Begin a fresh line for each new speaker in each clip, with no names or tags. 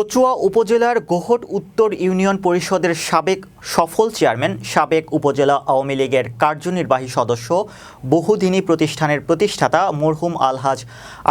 কচুয়া উপজেলার গোহট উত্তর ইউনিয়ন পরিষদের সাবেক সফল চেয়ারম্যান, সাবেক উপজেলা আওয়ামী লীগের কার্যনির্বাহী সদস্য, বহুদিনী প্রতিষ্ঠানের প্রতিষ্ঠাতা মরহুম আলহাজ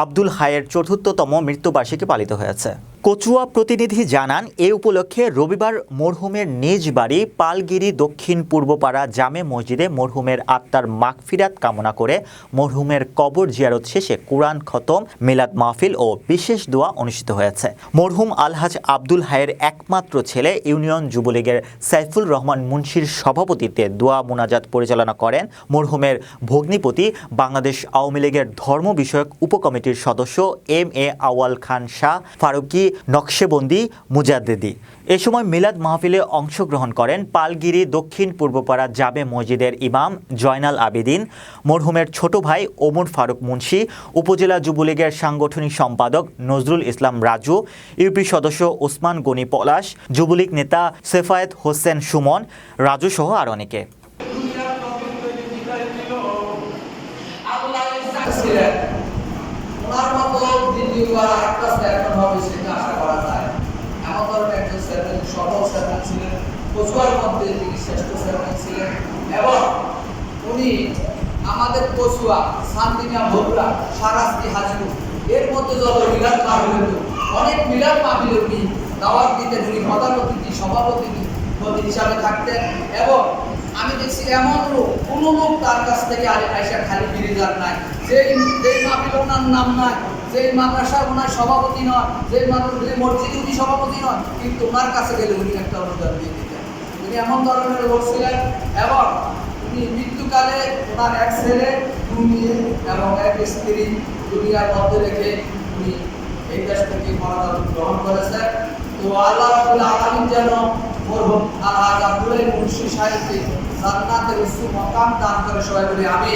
আব্দুল হায়ের চতুর্থতম মৃত্যুবার্ষিকী পালিত হয়েছে। কচুয়া প্রতিনিধি জানান, এ উপলক্ষে রবিবার মরহুমের নিজ বাড়ি পালগিরি দক্ষিণ পূর্বপাড়া জামে মসজিদে মরহুমের আত্মার মাগফিরাত কামনা করে মরহুমের কবর জিয়ারত শেষে কোরআন খতম, মিলাদ মাহফিল ও বিশেষ দোয়া অনুষ্ঠিত হয়েছে। মরহুম আলহাজ আব্দুল হায়ের একমাত্র ছেলে ইউনিয়ন যুবলীগের সাইফুল রহমান মুন্সির সভাপতিত্বে দোয়া মোনাজাত পরিচালনা করেন মরহুমের ভগ্নিপতি বাংলাদেশ আওয়ামী লীগের ধর্ম বিষয়ক উপকমিটির সদস্য এম এ আওয়াল খান শাহ, ফারুকি নকশেবন্দি মুজাদ্দেদি। এ সময় মিলাদ মাহফিলে অংশগ্রহণ করেন পালগিরি দক্ষিণ পূর্বপাড়া জাবে মসজিদের ইমাম জয়নাল আবেদিন, মরহুমের ছোট ভাই ওমর ফারুক মুন্সি, উপজেলা যুবলীগের সাংগঠনিক সম্পাদক নজরুল ইসলাম রাজু, ইউপি সদস্য ওসমান গনি পলাশ, যুবলীগ নেতা সেফায়েত হোসেন সুমন, রাজুসহ আর অনেকে
ছিলেন ওনার মতো দ্বিতীয়বার আরেকটা চেয়ারম্যান হবে সেটা আশা করা যায় এমন ধরনের একজন চেয়ারম্যান সফল চেয়ারম্যান ছিলেন কচুয়ার মধ্যে তিনি শ্রেষ্ঠ চেয়ারম্যান ছিলেন এবং উনি আমাদের কচুয়া শান্তিনিয়া ভোগরা সারাস্তি হাজির এর মধ্যে যত মিলাদ মাহফিল হতো অনেক মিলাদ মাহফিল উনি দাওয়াত দিতেন উনি প্রধান অতিথি সভাপতি অতিথি হিসাবে থাকতেন এবং আমি দেখছি এমন লোক কোনো লোক তার কাছ থেকে আরে আইসা খালি ফিরে যান নাই। যেই যেই মাহফিল ওনার নাম নাই। যেই মাদ্রাসার ওনার সভাপতি নয় যে মসজিদ উনি সভাপতি নয়, কিন্তু ওনার কাছে গেলে উনি একটা অনুদান দিয়ে দিতেন। উনি এমন ধরনের লোক ছিলেন, এবং উনি মৃত্যুকালে ওনার এক ছেলে মেয়ে, এবং এক স্ত্রী দুনিয়ার মধ্যে রেখে উনি এই দেশ থেকে মরণ গ্রহণ করেছেন। তো আল্লাহ রাব্বুল আলামিন যেন মরহুম আলহাজ আব্দুল মুন্সি সাহেবকে জান্নাতের উচ্চ মকাম দান করে সবাই বলি আমি